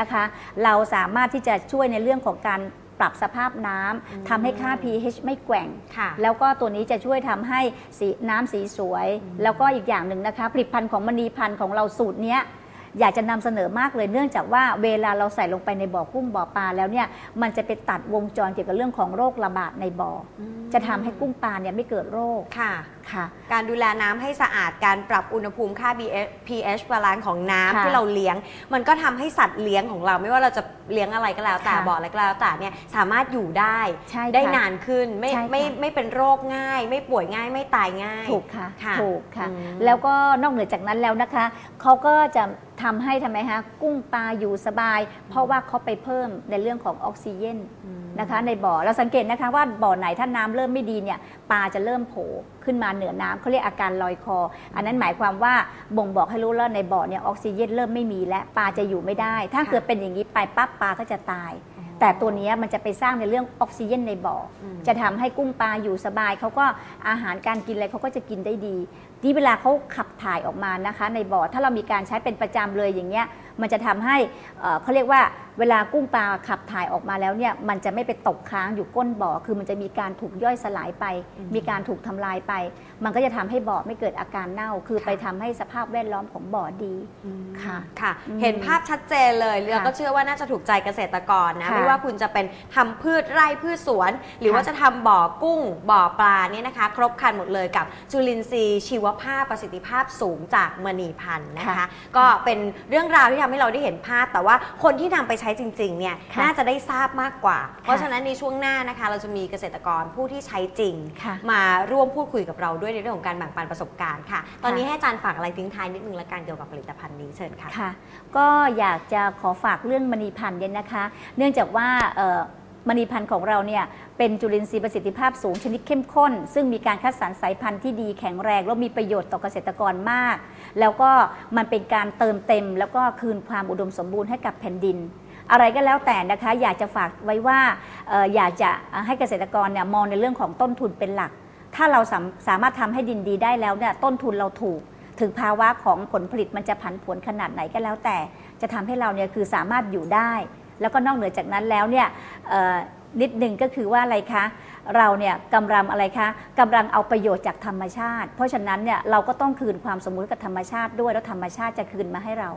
นะคะ เราสามารถที่จะช่วยในเรื่องของการปรับสภาพน้ำอืมทำให้ค่า pH ไม่แกว่ง ค่ะแล้วก็ตัวนี้จะช่วยทำให้สีน้ำสีสวย แล้วก็อีกอย่างหนึ่งนะคะ ผลิตภัณฑ์ของมณีพันธุ์ของเราสูตรเนี้ย อยากจะนำเสนอมากเลยเนื่องจากว่าเวลาเราใส่ลงไปในบ่อกุ้งบ่อปลาแล้วเนี่ยมันจะไปตัดวงจรเกี่ยวกับเรื่องของโรคระบาดในบ่ออมจะทำให้กุ้งปลาเนี่ยไม่เกิดโรคค่ะค่ะ การดูแลน้ำให้สะอาดการปรับอุณหภูมิค่า pH บาลานซ์ของน้ำค่ะที่เราเลี้ยง มันก็ทำให้สัตว์เลี้ยงของเรา ไม่ว่าเราจะเลี้ยงอะไรก็แล้วแต่ค่ะบ่ออะไรก็แล้วแต่เนี่ยสามารถอยู่ได้ใช่ค่ะได้นานขึ้นไม่ใช่ค่ะไม่ไม่เป็นโรคง่าย ไม่ป่วยง่ายไม่ตายง่าย ถูกค่ะค่ะถูกค่ะอืมแล้วก็นอกเหนือจากนั้นแล้วนะคะเขาก็จะ ทำให้ทำไมคะกุ้งปลาอยู่สบาย เพราะว่าเขาไปเพิ่มในเรื่องของออกซิเจนอืมนะคะ ในบ่อเราสังเกตนะคะว่าบ่อไหนถ้าน้ำเริ่มไม่ดีเนี่ยปลาจะเริ่มโผล่ขึ้นมาเหนือน้ำเขาเรียกอาการลอยคอ อันนั้นหมายความว่าบ่งบอกให้รู้แล้วในบ่อเนี่ยออกซิเจนเริ่มไม่มีและปลาจะอยู่ไม่ได้ ถ้าเกิดเป็นอย่างนี้ไปปั๊บปลาก็จะตายแต่ตัวเนี้ยมันจะไปสร้างในเรื่องออกซิเจนในบ่ออมจะทำให้กุ้งปลาอยู่สบาย เขาก็อาหารการกินอะไรเขาก็จะกินได้ดี ที่เวลาเขาขับถ่ายออกมานะคะ ในบ่อถ้าเรามีการใช้เป็นประจำเลยอย่างเงี้ยมันจะทำให้เอ่อเขาเรียกว่าเวลากุ้งปลาขับถ่ายออกมาแล้วเนี่ยมันจะไม่ไปตกค้างอยู่ก้นบ่อ คือมันจะมีการถูกย่อยสลายไปอืมมีการถูกทำลายไป มันก็จะทำให้บ่อไม่เกิดอาการเน่า คือค่ะไปทำให้สภาพแวดล้อมของบ่อดีค่ะค่ะอืมเห็นภาพชัดเจนเลยแล้วก็เชื่อว่าน่าจะถูกใจเกษตรกรนะค่ะไม่ว่าคุณจะเป็นทำพืชไร่พืชสวน หรือค่ะว่าจะทำบ่อกุ้งบ่อปลาเนี่ยนะคะ ครบครันหมดเลยกับจุลินทรีย์ชีวภาพประสิทธิภาพสูงจากมณีพันธุ์นะคะค่ะก็เป็นเรื่องราวที่ทำให้เราได้เห็นภาพ แต่ว่าคนที่นำไปใช้จริงๆเนี่ยค่ะน่าจะได้ทราบมากกว่า เพราะค่ะฉะนั้นในช่วงหน้านะคะ เราจะมีเกษตรกรผู้ที่ใช้จริงค่ะมาร่วมพูดคุยกับเราด้วยในเรื่องของการแบ่งปันประสบการณ์ค่ะ ตอนนี้ให้อาจารย์ฝากอะไรทิ้งท้ายนิดนึงละกันเกี่ยวกับผลิตภัณฑ์นี้เชิญค่ะค่ะก็อยากจะขอฝากเรื่องมณีพันธุ์เนี่ยนะคะ เนื่องจากว่าเอ่อ มณีพันธุ์ของเราเนี่ยเป็นจุลินทรีย์ประสิทธิภาพสูงชนิดเข้มข้น ซึ่งมีการคัดสรรสายพันธุ์ที่ดีแข็งแรง แล้วมีประโยชน์ต่อเกษตรกรมาก แล้วก็มันเป็นการเติมเต็ม แล้วก็คืนความอุดมสมบูรณ์ให้กับแผ่นดิน อะไรก็แล้วแต่นะคะอยากจะฝากไว้ว่าอออยากจะให้เกษตรกรเนี่ยมองในเรื่องของต้นทุนเป็นหลัก ถ้าเราสามสามารถทำให้ดินดีได้แล้วเนี่ยต้นทุนเราถูก ถึงภาวะของผลผลิตมันจะผันผวนขนาดไหนก็แล้วแต่ จะทำให้เราเนี่ยคือสามารถอยู่ได้แล้วก็นอกเหนือจากนั้นแล้วเนี่ย นิดหนึ่งก็คือว่าอะไรคะเราเนี่ยกำลังอะไรคะกำลังเอาประโยชน์จากธรรมชาติ เพราะฉะนั้นเนี่ยเราก็ต้องคืนความสมมุติกับธรรมชาติด้วยแล้วธรรมชาติจะคืนมาให้เรา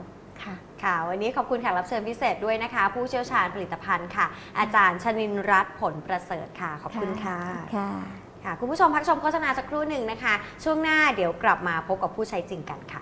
ค่ะค่ะ วันนี้ขอบคุณแขกรับเชิญพิเศษด้วยนะคะ ผู้เชี่ยวชาญผลิตภัณฑ์ค่ะ อาจารย์ชนินรัตน์ผลประเสริฐค่ะ ขอบคุณค่ะค่ะค่ะ คุณผู้ชมพักชมโฆษณาสักครู่หนึ่งนะคะ ช่วงหน้าเดี๋ยวกลับมาพบกับผู้ใช้จริงกันค่ะ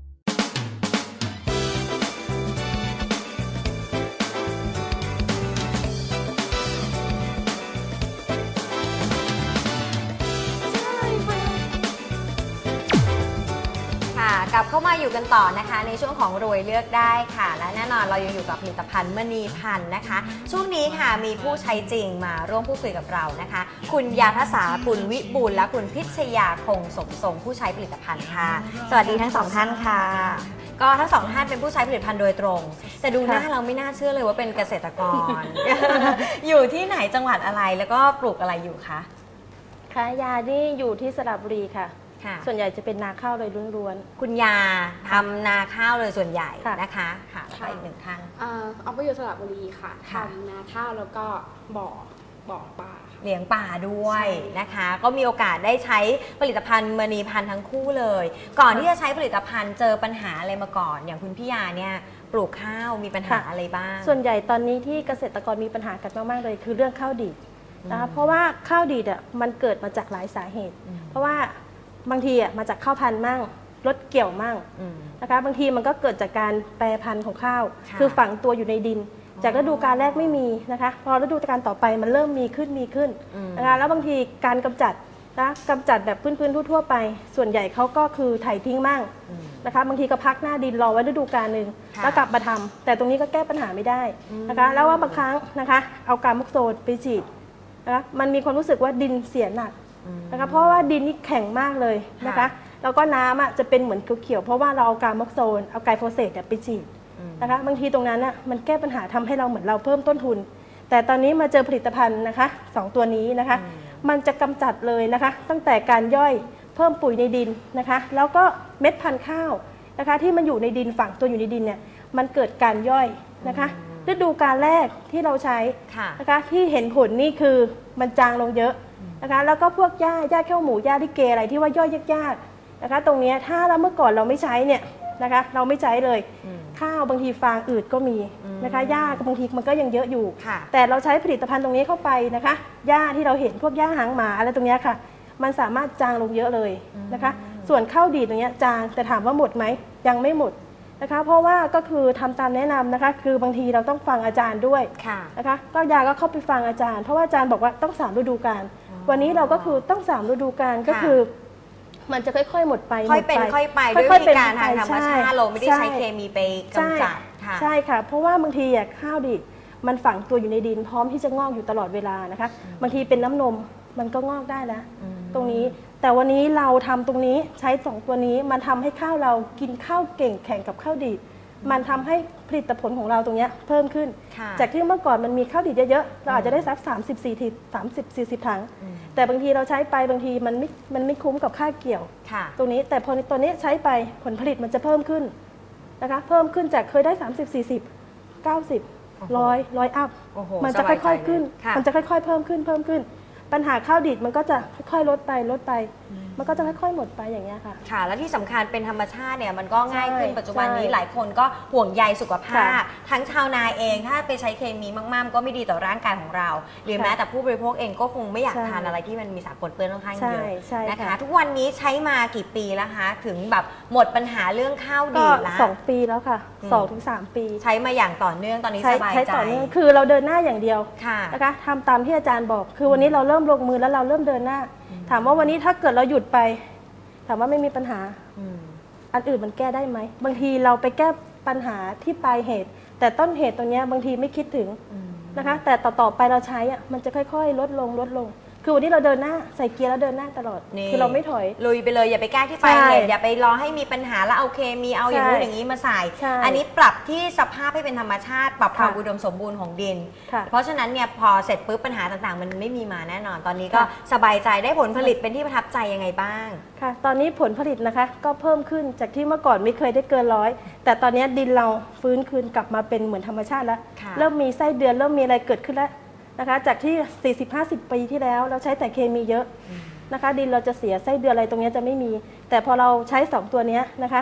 มาอยู่กันต่อนะคะ ในช่วงของรวยเลือกได้ค่ะ และแน่นอนเรายังอยู่กับผลิตภัณฑ์มณีพันธ์นะคะ ช่วงนี้ค่ะมีผู้ใช้จริงมาร่วมพูดคุยกับเรานะคะ คุณยาทศาคุณวิบูลและคุณพิชยาคงสมทรงผู้ใช้ผลิตภัณฑ์ค่ะ สวัสดีทั้งสองท่านค่ะ ก็ทั้งสองท่านเป็นผู้ใช้ผลิตภัณฑ์โดยตรง แต่ดูหน้าเราไม่น่าเชื่อเลยว่าเป็นเกษตรกร อยู่ที่ไหนจังหวัดอะไรแล้วก็ปลูกอะไรอยู่คะค้ายานี่อยู่ที่สระบุรีค่ะ ค่ะ ส่วนใหญ่จะเป็นนาข้าวโดยล้วน คุณยาทำนาข้าวเลยส่วนใหญ่ค่ะนะคะค่ะแล้วก็อีกหนึ่งท่านอ่าเอาไปอยู่สระบุรีค่ะค่ะ ทำนาข้าวแล้วก็บ่อบ่อปลาค่ะ เลี้ยงป่าด้วยใช่ นะคะ ก็มีโอกาสได้ใช้ผลิตภัณฑ์มณีพันธ์ทั้งคู่เลย ก่อนที่จะใช้ผลิตภัณฑ์เจอปัญหาอะไรมาก่อน อย่างคุณพี่ยาเนี่ยปลูกข้าวมีปัญหาค่ะ อะไรบ้าง ๆ ส่วนใหญ่ตอนนี้ที่เกษตรกรมีปัญหากันมากๆเลย คือเรื่องข้าวดีดนะคะเพราะว่าข้าวดีดอะมันเกิดมาจากหลายสาเหตุ อืมเพราะว่า บางทีอะมาจากข้าวพันธุ์มั่งรถเกี่ยวมั่งอืม นะคะ บางทีมันก็เกิดจากการแปรพันธุ์ของข้าว ค่ะคือฝังตัวอยู่ในดิน จากฤดูกาลแรกไม่มีนะคะ พอฤดูกาลต่อไปมันเริ่มมีขึ้นมีขึ้นอืม นะคะแล้วบางทีการกำจัดนะกำจัดแบบพื้นๆทั่วๆไป ส่วนใหญ่เขาก็คือไถทิ้งมั่ง อืม นะคะบางทีก็พักหน้าดินรอไว้ฤดูกาลหนึ่งค่ะแล้วกลับมาทำแต่ตรงนี้ก็แก้ปัญหาไม่ได้นะคะ แล้วว่าบางครั้งนะคะ เอาการมุกโซนไปฉีดนะคะมันมีความรู้สึกว่าดินเสียหนักอืม นะคะเพราะว่าดินนี่แข็งมากเลยนะคะค่ะแล้วก็น้ำอะจะเป็นเหมือนเขียวๆเพราะว่าเราเอาการมุกโซนเอาไกลโฟเสตเนี่ยไปฉีดอืมนะคะบางทีตรงนั้นน่ะมันแก้ปัญหาทำให้เราเหมือนเราเพิ่มต้นทุน แต่ตอนนี้มาเจอผลิตภัณฑ์นะคะสองตัวนี้นะคะ มันจะกำจัดเลยนะคะ ตั้งแต่การย่อยเพิ่มปุ๋ยในดินนะคะ แล้วก็เม็ดพันธุ์ข้าวนะคะ ที่มันอยู่ในดินฝังตัวอยู่ในดินเนี่ยมันเกิดการย่อยนะคะฤดูการแรกที่เราใช้ค่ะนะคะที่เห็นผลนี่คือมันจางลงเยอะ นะคะแล้วก็พวกหญ้าหญ้าแค่วหมูหญ้าลิเกอะไรที่ว่าย่อยยากๆนะคะ ตรงเนี้ยถ้าเราเมื่อก่อนเราไม่ใช้เนี่ยนะคะเราไม่ใช้เลยอืมข้าวบางทีฟางอืดก็มีนะคะหญ้าก็บางทีมันก็ยังเยอะอยู่ค่ะแต่เราใช้ผลิตภัณฑ์ตรงนี้เข้าไปนะคะหญ้าที่เราเห็นพวกหญ้าหางหมาอะไรตรงเนี้ยค่ะ มันสามารถจางลงเยอะเลยนะคะ ส่วนข้าวดีดตรงเนี้ยจางแต่ถามว่าหมดไหมยังไม่หมดนะคะ เพราะว่าก็คือทำตามแนะนำนะคะ คือบางทีเราต้องฟังอาจารย์ด้วยค่ะนะคะ ก็ยาก็เข้าไปฟังอาจารย์ เพราะว่าอาจารย์บอกว่าต้องสามฤดูกาล วันนี้เราก็คือต้องสามฤดูกาลก็คือ มันจะค่อย ๆ หมดไปค่อยเป็นหมดค่อยไปด้วยวิธีการทางธรรมชาติใเราไม่ได้ใช้เคมีไปใช่กำจัดค่ะใช่ค่ะ เพราะว่าบางทีอะข้าวดิบมันฝังตัวอยู่ในดินพร้อมที่จะงอกอยู่ตลอดเวลานะคะบางทีเป็นน้ำนมมันก็งอกได้แล้วอืมตรงนี้แต่วันนี้เราทำตรงนี้ใช้สองตัวนี้มันทำให้ข้าวเรากินข้าวเก่งแข่งกับข้าวดีด มันทำให้ผลิตผลของเราตรงเนี้ยเพิ่มขึ้น ค่ะจากที่เมื่อก่อนมันมีข้าวดีดเยอะๆ เราอาจจะได้สัก30 40 30 40 ถัง อืมแต่บางทีเราใช้ไปบางทีมันไม่มันไม่คุ้มกับค่าเกี่ยว ค่ะ ตรงนี้แต่พอในตัวนี้ใช้ไปผลผลิตมันจะเพิ่มขึ้นนะคะ เพิ่มขึ้นจากเคยได้ 30 40 90ร้อยร้อยอัพโอ้โหมันจะสบายใจค่อยๆขึ้นค่ะ มันจะค่อยๆ เพิ่มขึ้นเพิ่มขึ้น ปัญหาข้าวดีดมันก็จะค่อยๆลดไปลดไปมันก็จะค่อยๆหมดไปอย่างเงี้ยค่ะ ค่ะ และที่สำคัญเป็นธรรมชาติเนี่ยมันก็ง่ายขึ้นใช่ปัจจุบันนี้ใช่หลายคนก็ห่วงใยสุขภาพ ค่ะทั้งชาวนาเองถ้าไปใช้เคมีมากๆ ก็ไม่ดีต่อร่างกายของเรา หรือค่ะแม้แต่ผู้บริโภคเองก็คงไม่อยากใช่ ทานอะไรที่มันมีสารปนเปื้อนค่อนข้างใช่เยอะใช่นะคะค่ะทุกวันนี้ใช้มากี่ปีแล้วคะ ถึงแบบหมดปัญหาเรื่องข้าวก็ดีดละ สองปีแล้วค่ะอืม สองถึงสามปีใช้มาอย่างต่อเนื่องตอนนี้ใช้สบายใช้ใจต่อเนื่องคือเราเดินหน้าอย่างเดียวค่ะ นะคะทำตามที่อาจารย์บอก คือวันนี้เราเริ่มลงมือแล้วเราเริ่มเดินหน้า ถามว่าวันนี้ถ้าเกิดเราหยุดไป ถามว่าไม่มีปัญหา อืม อันอื่นมันแก้ได้ไหม บางทีเราไปแก้ปัญหาที่ปลายเหตุ แต่ต้นเหตุตรงเนี้ยบางทีไม่คิดถึงอืม นะคะ แต่ต่อๆไปเราใช้อะมันจะค่อย ๆ ลดลงลดลง คือวันนี้เราเดินหน้าใส่เกียร์แล้วเดินหน้าตลอด นี่ คือเราไม่ถอย ลุยไปเลยอย่าไปแก้ที่ปลายใช่เหตุอย่าไปรอให้มีปัญหาแล้วเอาเคมีเอาอย่างนู้นใช่อย่างนี้มาใส่ ใช่อันนี้ปรับที่สภาพให้เป็นธรรมชาติ ปรับความค่ะอุดมสมบูรณ์ของดิน ค่ะ เพราะฉะนั้นเนี่ยพอเสร็จปุ๊บปัญหาต่างๆ มันไม่มีมาแน่นอนตอนนี้ก็ค่ะสบายใจได้ผลผลิตเป็นที่ประทับใจยังไงบ้าง ค่ะ ตอนนี้ผลผลิตนะคะ ก็เพิ่มขึ้นจากที่เมื่อก่อนไม่เคยได้เกินร้อย แต่ตอนนี้ดินเราฟื้นคืนกลับมาเป็นเหมือนธรรมชาติแล้ว ค่ะ เริ่มมีไส้เดือนเริ่มมีอะไรเกิดขึ้นแล้ว นะคะ จากที่ 40-50 ปีที่แล้วเราใช้แต่เคมีเยอะนะคะ ดินเราจะเสียไส้เดือนอะไรตรงเนี้ยจะไม่มี แต่พอเราใช้สองตัวเนี้ยนะคะ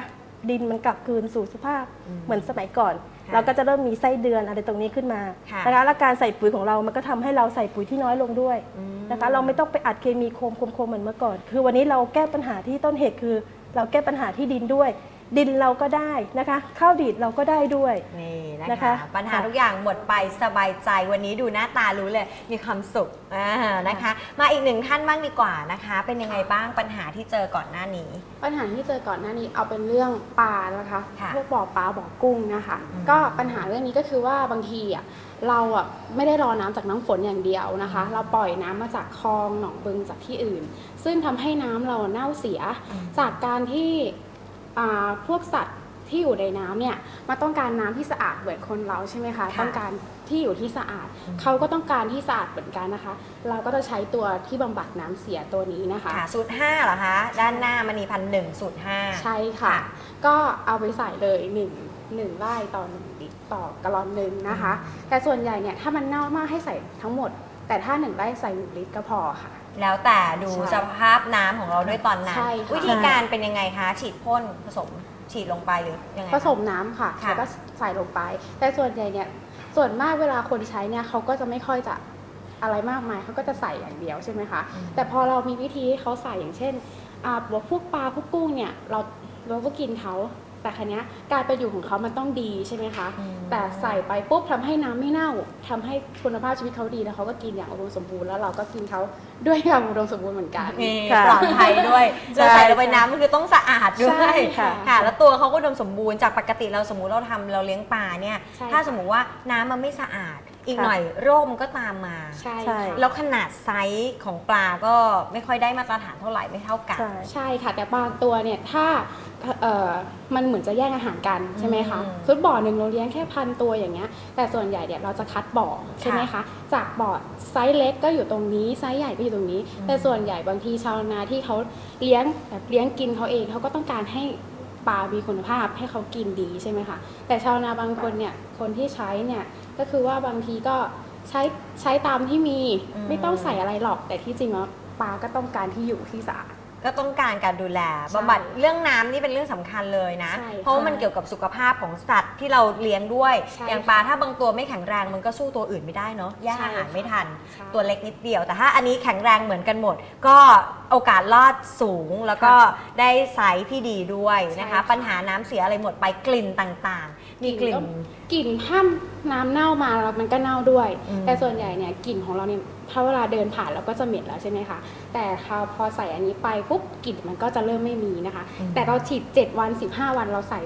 ดินมันกลับคืนสู่สภาพเหมือนสมัยก่อนค่ะเราก็จะเริ่มมีไส้เดือนอะไรตรงนี้ขึ้นมาค่ะนะคะและการใส่ปุ๋ยของเรา มันก็ทำให้เราใส่ปุ๋ยที่น้อยลงด้วยอืมนะคะ เราไม่ต้องไปอัดเคมีโคมโคมโคมเหมือนเมื่อก่อน คือวันนี้เราแก้ปัญหาที่ต้นเหตุคือ เราแก้ปัญหาที่ดินด้วย ดินเราก็ได้นะคะ ข้าวดีดเราก็ได้ด้วย นี่นะนะคะคะ ปัญหาค่ะทุกอย่างหมดไปสบายใจวันนี้ดูหน้าตารู้เลย มีความสุขอ่านะคะ มาอีกหนึ่งท่านบ้างดีกว่านะคะ เป็นยังไงบ้างปัญหาที่เจอก่อนหน้านี้ ปัญหาที่เจอก่อนหน้านี้เอาเป็นเรื่องปลานะคะค่ะพวกบ่อปลาบ่อกุ้งนะคะ อืมก็ปัญหาเรื่องนี้ก็คือว่าบางทีอะเราอะไม่ได้รอน้ำจากน้ำฝนอย่างเดียวนะคะ เราปล่อยน้ำมาจากคลองหนองบึงจากที่อื่น ซึ่งทำให้น้ำเราเน่าเสียจากการที่อ่า พวกสัตว์ที่อยู่ในน้ำเนี่ยมาต้องการน้ำที่สะอาดเหมือนคนเราใช่ไหมคะค่ะต้องการที่อยู่ที่สะอาดอืมเขาก็ต้องการที่สะอาดเหมือนกันนะคะ เราก็จะใช้ตัวที่บำบัดน้ำเสียตัวนี้นะคะค่ะสูตรห้าเหรอคะ ด้านหน้ามณีพันหนึ่งสูตรห้าใช่ค่ะค่ะก็เอาไปใส่เลย1งหนึ่งไร่ต่อหนึ่งลิตรต่อกะลอนหนึ่งนะคะ แต่ส่วนใหญ่เนี่ยถ้ามันเน่ามากให้ใส่ทั้งหมด แต่ถ้า1ไร่ใส่1ลิตรก็พอค่ะ แล้วแต่ดูใช่สภาพน้ำของเราด้วยตอนนั้น ใช่ค่ะ วิธีการเป็นยังไงคะ ฉีดพ่นผสมฉีดลงไปหรือยังไงคะ ผสมน้ำค่ะค่ะ แล้วก็ใส่ลงไป แต่ส่วนใหญ่เนี่ยส่วนมากเวลาคนใช้เนี่ยเขาก็จะไม่ค่อยจะอะไรมากมายเขาก็จะใส่อย่างเดียวใช่ไหมคะแต่พอเรามีวิธีให้เขาใส่อย่างเช่นอ่าบอกพวกปลาพวกกุ้งเนี่ยเราเราก็กินเขา แต่คันนี้ยการประอยู่ของเขามันต้องดีใช่ไหมคะอืมแต่ใส่ไปปุ๊บทำให้น้ำไม่เน่าทำให้คุณภาพชีวิตเขาดีแล้วเขาก็กินอย่างอุดมสมบูรณ์แล้วเราก็กินเขาด้วยอย่างอุดมสมบูรณ์เหมือนกันนี่ค่ะปลอดภัยด้วยใช่จะใส่ลงไปน้ำมันคือต้องสะอาดด้วใช่ยค่ะค่ะ แล้วตัวเขาก็อุดมสมบูรณ์จากปกติเราสมมุติเราทำเราเลี้ยงปลาเนี่ยใช่ถ้าค่ะสมมุติว่าน้ำมันไม่สะอาดอีกค่ะหน่อยโรคมันก็ตามมา ใช่ใช่ค่ะแล้วขนาดไซส์ของปลาก็ไม่ค่อยได้มาตรฐานเท่าไหร่ไม่เท่ากัน ใช่ใช่ค่ะ แต่บางตัวเนี่ยถ้าเอ่อ มันเหมือนจะแย่งอาหารกันใช่ไหมคะอืมคือบ่อหนึ่งเราเลี้ยงแค่พันตัวอย่างเงี้ย แต่ส่วนใหญ่เนี่ยเราจะคัดบ่อใช่ไหมคะ จากบ่อไซส์เล็กก็อยู่ตรงนี้ไซส์ใหญ่ก็อยู่ตรงนี้อืมแต่ส่วนใหญ่บางทีชาวนาที่เขาเลี้ยงแบบเลี้ยงกินเขาเองเขาก็ต้องการให้ปลา มีคุณภาพให้เขากินดีใช่ไหมคะ แต่ชาวนาบางคนเนี่ย คนที่ใช้เนี่ย ก็คือว่าบางทีก็ใช้ใช้ตามที่มีอืมไม่ต้องใส่อะไรหรอก แต่ที่จริงแล้วปลาก็ต้องการที่อยู่ที่สะอาด ก็ต้องการการดูแลใช่บำบัดเรื่องน้ำนี่เป็นเรื่องสำคัญเลยนะ ใช่ค่ะเพราะว่ามันเกี่ยวกับสุขภาพของสัตว์ที่เราเลี้ยงด้วย ใช่อย่างปลาถ้าบางตัวไม่แข็งแรงมันก็สู้ตัวอื่นไม่ได้เนาะแย่งใช่อาหารค่ะไม่ทัน ใช่ตัวเล็กนิดเดียว แต่ถ้าอันนี้แข็งแรงเหมือนกันหมด ก็โอกาสรอดสูงแล้วก็ได้ไซส์ที่ดีด้วยนะคะ ใช่ค่ะปัญหาน้ำเสียอะไรหมดไปกลิ่นต่างๆ มีกลิ่น กลิ่นถ้าน้ำเน่ามาแล้วมันก็เน่าด้วย อืม แต่ส่วนใหญ่เนี่ยกลิ่นของเราเนี่ย ถ้าเวลาเดินผ่านเราก็จะเหม็นแล้วใช่ไหมคะ แต่พอพอใส่อันนี้ไปปุ๊บกลิ่นมันก็จะเริ่มไม่มีนะคะ แต่เราฉีด 7 วัน 15 วันเราใส่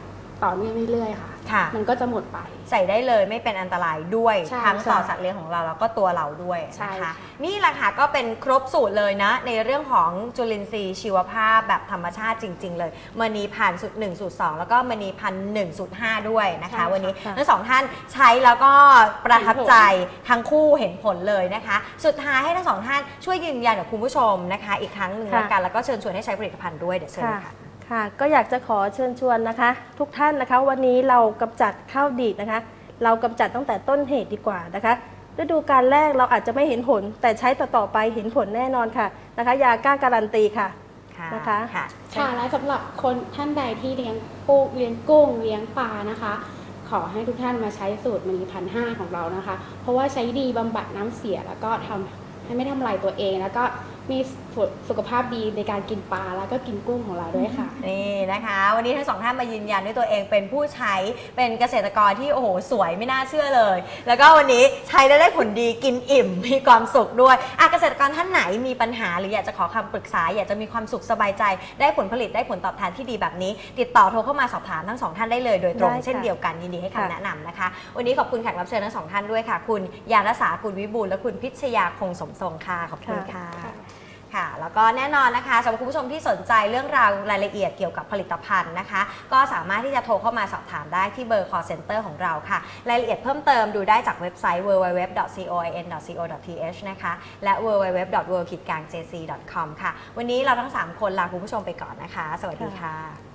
ต่อเนื่องเรื่อยๆค่ะ ค่ะ มันก็จะหมดไป ใส่ได้เลยไม่เป็นอันตรายด้วยใช่ทั้งต่อใช่สัตว์เลี้ยงของเราแล้วก็ตัวเราด้วยใช่นะคะค่ะ นี่แหละค่ะก็เป็นครบสูตรเลยนะ ในเรื่องของจุลินทรีย์ชีวภาพแบบธรรมชาติจริง ๆ เลยมณีพันธุ์สูตร1สูตร2แล้วก็มณีพันธุ์1สูตร5ด้วยนะคะวันนี้ค่ะทั้งสองท่านใช้แล้วก็ประทับใจทั้งคู่เห็นผลเลยนะคะ สุดท้ายให้ทั้งสองท่านช่วยยืนยันกับคุณผู้ชมนะคะ อีกครั้งหนึ่งค่ะ แล้วกันแล้วก็เชิญชวนให้ใช้ผลิตภัณฑ์ด้วยเดี๋ยวเชิญเลยค่ะ ค่ะ ก็อยากจะขอเชิญชวนนะคะ ทุกท่านนะคะ วันนี้เรากำจัดข้าวดีดนะคะ เรากำจัดตั้งแต่ต้นเหตุดีกว่านะคะฤดูการแรกเราอาจจะไม่เห็นผล แต่ใช้ต่อๆไปเห็นผลแน่นอนค่ะนะคะ ยากล้าการันตีค่ะค่ะนะคะค่ะค่ะและสำหรับคนท่านใดที่เลี้ยงกุ้งเลี้ยงกุ้งเลี้ยงปลานะคะ ขอให้ทุกท่านมาใช้สูตรมณีพันห้าของเรานะคะ เพราะว่าใช้ดีบำบัดน้ำเสียแล้วก็ทำให้ไม่ทำลายตัวเองแล้วก็ มีสุขภาพดีในการกินปลาแล้วก็กินกุ้งของเราด้วยค่ะ นี่นะคะ วันนี้ทั้งสองท่านมายืนยันด้วยตัวเองเป็นผู้ใช้เป็นเกษตรกรที่โอ้โหสวยไม่น่าเชื่อเลย แล้วก็วันนี้ใช้แล้วได้ผลดีกินอิ่ม มีความสุขด้วยอะเกษตรกรท่านไหนมีปัญหาหรืออยากจะขอคำปรึกษา อยากจะมีความสุขสบายใจ ได้ผลผลิตได้ผลตอบแทนที่ดีแบบนี้ ติดต่อโทรเข้ามาสอบถามทั้งสองท่านได้เลยโดยตรงได้ค่ะเช่นเดียวกันยินดีให้ค่ะคำแนะนำนะคะ วันนี้ขอบคุณแขกรับเชิญทั้งสองท่านด้วยค่ะ คุณยานสากุลวิบูลย์และคุณพิชยาคงสมทรงค่ะขอบคุณค่ะ ค่ะ แล้วก็แน่นอนนะคะสำหรับคุณผู้ชมที่สนใจเรื่องราวรายละเอียดเกี่ยวกับผลิตภัณฑ์นะคะ ก็สามารถที่จะโทรเข้ามาสอบถามได้ที่เบอร์ call center ของเราค่ะ รายละเอียดเพิ่มเติมดูได้จากเว็บไซต์ www.coin.co.th นะคะ และ www.world-jc.com ค่ะ วันนี้เราทั้ง 3 คนลาคุณผู้ชมไปก่อนนะคะ สวัสดีค่ะ